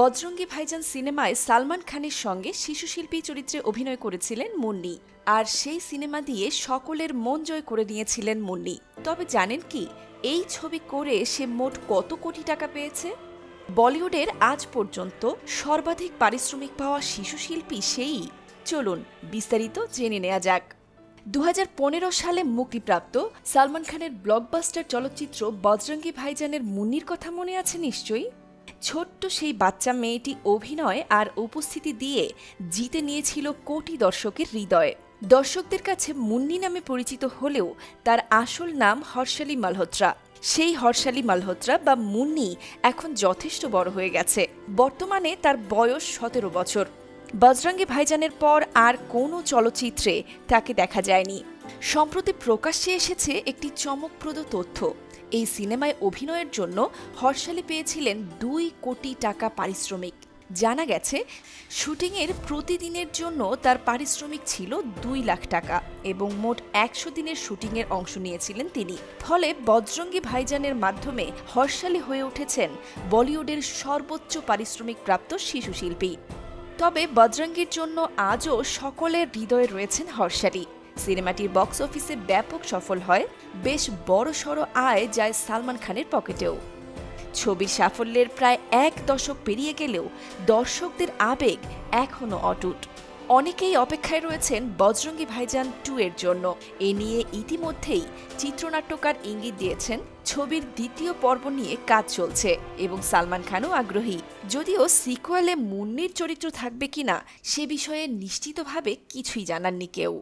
বজরঙ্গি ভাইজান সিনেমায় সালমান খানের সঙ্গে শিশুশিল্পী চরিত্রে অভিনয় করেছিলেন মুন্নি। আর সেই সিনেমা দিয়ে সকলের মন জয় করে নিয়েছিলেন মুন্নি। তবে জানেন কি, এই ছবি করে সে মোট কত কোটি টাকা পেয়েছে? বলিউডের আজ পর্যন্ত সর্বাধিক পারিশ্রমিক পাওয়া শিশুশিল্পী সেই। চলুন বিস্তারিত জেনে নেওয়া যাক। দু হাজার পনেরো সালে মুক্তিপ্রাপ্ত সালমান খানের ব্লকবাস্টার চলচ্চিত্র বজরঙ্গি ভাইজানের মুন্নির কথা মনে আছে নিশ্চয়ই? ছোট্ট সেই বাচ্চা মেয়েটি অভিনয় আর উপস্থিতি দিয়ে জিতে নিয়েছিল কোটি দর্শকের হৃদয়। দর্শকদের কাছে মুন্নি নামে পরিচিত হলেও তার আসল নাম হর্ষালী মালহোত্রা। সেই হর্ষালী মালহোত্রা বা মুন্নি এখন যথেষ্ট বড় হয়ে গেছে। বর্তমানে তার বয়স সতেরো বছর। বজরঙ্গি ভাইজানের পর আর কোনো চলচ্চিত্রে তাকে দেখা যায়নি। সম্প্রতি প্রকাশ্যে এসেছে একটি চমকপ্রদ তথ্য। এই সিনেমায় অভিনয়ের জন্য হর্ষালি পেয়েছিলেন দুই কোটি টাকা পারিশ্রমিক। জানা গেছে, শুটিংয়ের প্রতিদিনের জন্য তার পারিশ্রমিক ছিল দুই লাখ টাকা এবং মোট একশো দিনের শুটিংয়ের অংশ নিয়েছিলেন তিনি। ফলে বজরঙ্গি ভাইজানের মাধ্যমে হর্ষালি হয়ে উঠেছেন বলিউডের সর্বোচ্চ পারিশ্রমিক প্রাপ্ত শিশু শিল্পী তবে বজরঙ্গির জন্য আজও সকলের হৃদয়ে রয়েছেন হর্ষালি। সিনেমাটির বক্স অফিসে ব্যাপক সফল হয়, বেশ বড় সড় আয় যায় সালমান খানের পকেটেও। ছবির সাফল্যের প্রায় এক দশক পেরিয়ে গেলেও দর্শকদের আবেগ এখনও অটুট। অনেকেই অপেক্ষায় রয়েছেন বজরঙ্গি ভাইজান টু এর জন্য। এ নিয়ে ইতিমধ্যেই চিত্রনাট্যকার ইঙ্গিত দিয়েছেন, ছবির দ্বিতীয় পর্ব নিয়ে কাজ চলছে এবং সালমান খানও আগ্রহী। যদিও সিকুয়েলে মুন্নির চরিত্র থাকবে কিনা, সে বিষয়ে নিশ্চিতভাবে কিছুই জানাননি কেউ।